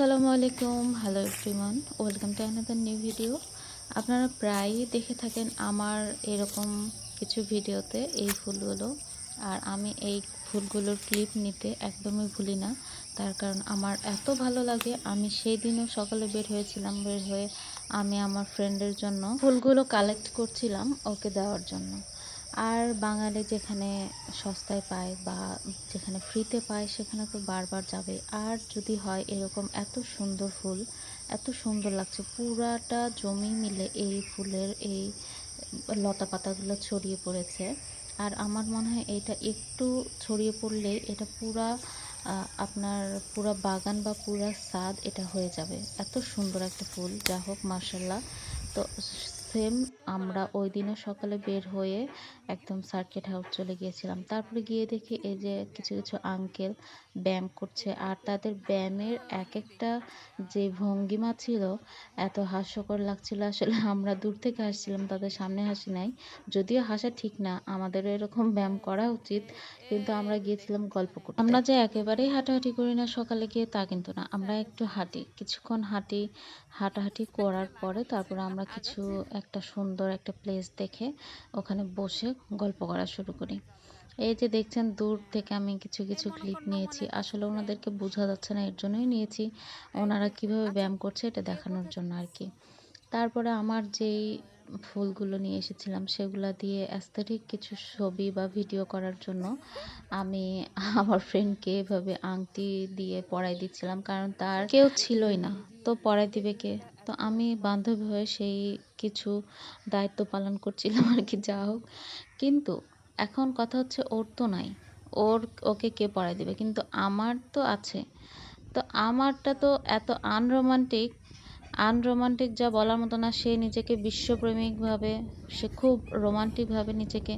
আসসালামু আলাইকুম। Hello everyone welcome to another new video আপনারা প্রায়ই দেখে থাকেন আমার এরকম কিছু ভিডিওতে এই ফুলগুলো। আর আমি এই ফুলগুলোর ক্লিপ নিতে একদমই ভুলি না। তার কারণ আমার এত ভালো লাগে। আমি সেই দিনও সকালে বের হয়েছিলাম, বের হয়ে আমি আমার ফ্রেন্ডের জন্য ফুলগুলো কালেক্ট করছিলাম ওকে দেওয়ার জন্য। আর বাঙালি যেখানে সস্তায় পায় বা যেখানে ফ্রিতে পায়, সেখানে তো বারবার যাবে। আর যদি হয় এরকম এত সুন্দর ফুল, এত সুন্দর লাগছে, পুরাটা জমি মিলে এই ফুলের এই লতা পাতাগুলো ছড়িয়ে পড়েছে। আর আমার মনে হয় এটা একটু ছড়িয়ে পড়লেই এটা পুরা আপনার পুরা বাগান বা পুরা সাদ এটা হয়ে যাবে। এত সুন্দর একটা ফুল, যা হোক মার্শাল্লাহ তো সেম, আমরা ওই দিনও সকালে বের হয়ে একদম সার্কিট হাউস চলে গিয়েছিলাম। তারপরে গিয়ে দেখি এই যে কিছু কিছু আঙ্কেল ব্যায়াম করছে আর তাদের ব্যায়ামের এক একটা যে ভঙ্গিমা ছিল, এত হাস্যকর লাগছিল। আসলে আমরা দূর থেকে হাসছিলাম তাদের সামনে হাসি নাই। যদিও হাসা ঠিক না, আমাদেরও এরকম ব্যায়াম করা উচিত, কিন্তু আমরা গিয়েছিলাম গল্প করতে। আমরা যে একেবারেই হাঁটাহাঁটি করি না সকালে গিয়ে, তা কিন্তু না। আমরা একটু হাঁটি, কিছুক্ষণ হাঁটি, হাঁটাহাঁটি করার পরে তারপরে আমরা কিছু একটা সুন্দর একটা প্লেস দেখে ওখানে বসে গল্প করা শুরু করি। এই যে দেখছেন, দূর থেকে আমি কিছু কিছু ক্লিপ নিয়েছি। আসলে ওনাদেরকে বোঝা যাচ্ছে না, এর জন্যই নিয়েছি। ওনারা কীভাবে ব্যায়াম করছে এটা দেখানোর জন্য আর কি। তারপরে আমার যেই ফুলগুলো নিয়ে এসেছিলাম, সেগুলো দিয়ে অ্যাস্থেটিক কিছু ছবি বা ভিডিও করার জন্য আমি আমার ফ্রেন্ডকে এভাবে আংটি দিয়ে পড়াই দিচ্ছিলাম, কারণ তার কেউ ছিলই না। তো পড়াই দিবে কে? তো আমি বান্ধবী হয়ে সেই কিছু দায়িত্ব পালন করছিলাম আর কি, যা হোক। কিন্তু এখন কথা হচ্ছে ওর তো নাই, ওর, ওকে কে পড়াই দিবে? কিন্তু আমার তো আছে। তো আমারটা তো এত আনরোমান্টিক আনরোমান্টিক যা বলার মতো না সে নিজেকে বিশ্বপ্রেমিকভাবে সে খুব রোমান্টিকভাবে নিজেকে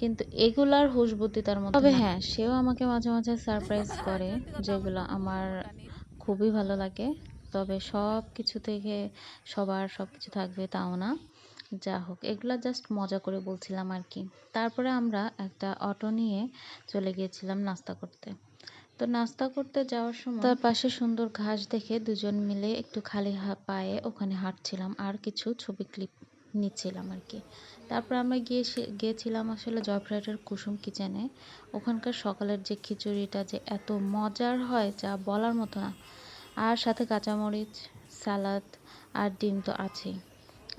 কিন্তু এগুলার হুশ বুদ্ধি তার মধ্যে তবে হ্যাঁ সেও আমাকে মাঝে মাঝে সারপ্রাইজ করে যেগুলো আমার খুবই ভালো লাগে। তবে সব কিছু থেকে সবার সব কিছু থাকবে তাও না। যা হোক এগুলো জাস্ট মজা করে বলছিলাম আর কি। তারপরে আমরা একটা অটো নিয়ে চলে গিয়েছিলাম নাস্তা করতে। তো নাস্তা করতে যাওয়ার সময় তার পাশে সুন্দর ঘাস দেখে দুজন মিলে একটু খালি পায়ে ওখানে হাঁটছিলাম আর কিছু ছবি ক্লিপ নিচ্ছিলাম আর কি। তারপর আমরা গিয়ে গিয়েছিলাম আসলে জয়ফ্রাইডের কুসুম কিচেনে। ওখানকার সকালের যে খিচুড়িটা যে এত মজার হয় যা বলার মতো না। আর সাথে কাঁচামরিচ, সালাদ আর ডিম তো আছেই।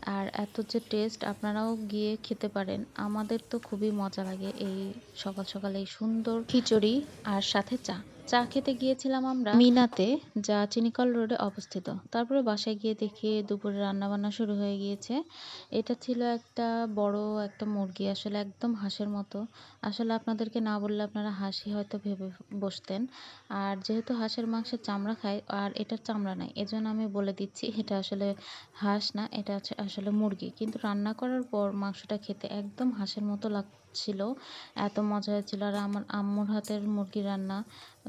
আর এত যে টেস্ট আপনারাও গিয়ে খেতে পারেন, আমাদের তো খুবই মজা লাগে এই সকাল সকাল এই সুন্দর খিচুড়ি আর সাথে চা। চা খেতে গিয়েছিলাম আমরা। মিনাতে, যা চিনিকল রোডে অবস্থিত। তারপরে বাসায় গিয়ে দেখি দুপুরে রান্না বান্না শুরু হয়ে গিয়েছে। এটা ছিল একটা বড় একটা মুরগি, আসলে একদম হাঁসের মতো। আসলে আপনাদেরকে না বললে আপনারা হাসি হয়তো ভেবে বসতেন। আর যেহেতু হাঁসের মাংসের চামড়া খায় আর এটার চামড়া নাই, এজন্য আমি বলে দিচ্ছি, এটা আসলে হাঁস না, এটা আসলে মুরগি। কিন্তু রান্না করার পর মাংসটা খেতে একদম হাঁসের মতো লাগ ছিল এত মজা হয়েছিল। আর আমার আম্মুর হাতের মুরগি রান্না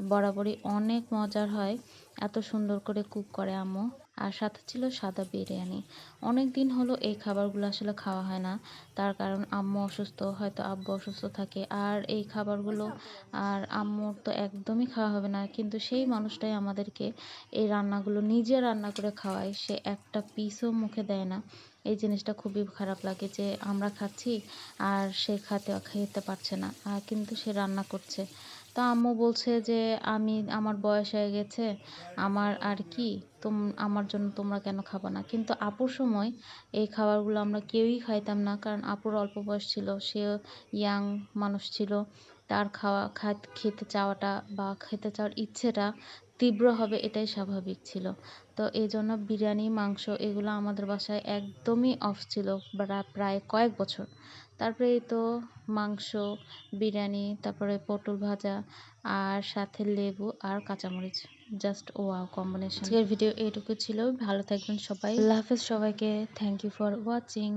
বরাবরই অনেক মজার হয়, এত সুন্দর করে কুক করে আম্মু। আর সাথে ছিল সাদা বিরিয়ানি। অনেক দিন হলো এই খাবারগুলো আসলে খাওয়া হয় না। তার কারণ আম্মু অসুস্থ, হয়তো আব্বু অসুস্থ থাকে। আর এই খাবারগুলো আর আম্মুর তো একদমই খাওয়া হবে না। কিন্তু সেই মানুষটাই আমাদেরকে এই রান্নাগুলো নিজে রান্না করে খাওয়ায়। সে একটা পিসও মুখে দেয় না। এই জিনিসটা খুবই খারাপ লাগে যে আমরা খাচ্ছি আর সে খাতে, খেতে পারছে না কিন্তু সে রান্না করছে। তো আম্মু বলছে যে আমি, আমার বয়স হয়ে গেছে, আমার আর কি, তোম, আমার জন্য তোমরা কেন খাবা না? কিন্তু আপুর সময় এই খাবারগুলো আমরা কেউই খাইতাম না, কারণ আপুর অল্প বয়স ছিল সে ইয়াং মানুষ ছিল। তার খাওয়া খেতে চাওয়াটা বা খেতে চাওয়ার ইচ্ছেটা তীব্র হবে এটাই স্বাভাবিক ছিল। তো এই জন্য বিরিয়ানি মাংস এগুলো আমাদের বাসায় একদমই অফ ছিল প্রায় কয়েক বছর। তারপরে এই তো মাংস বিরিয়ানি তারপরে পটল ভাজা আর সাথে লেবু আর কাঁচামরিচ জাস্ট ওয়াও কম্বিনেশন আজকের ভিডিও এইটুকু ছিল ভালো থাকবেন সবাই। আল্লাহ হাফেজ সবাইকে থ্যাংক ইউ ফর ওয়াচিং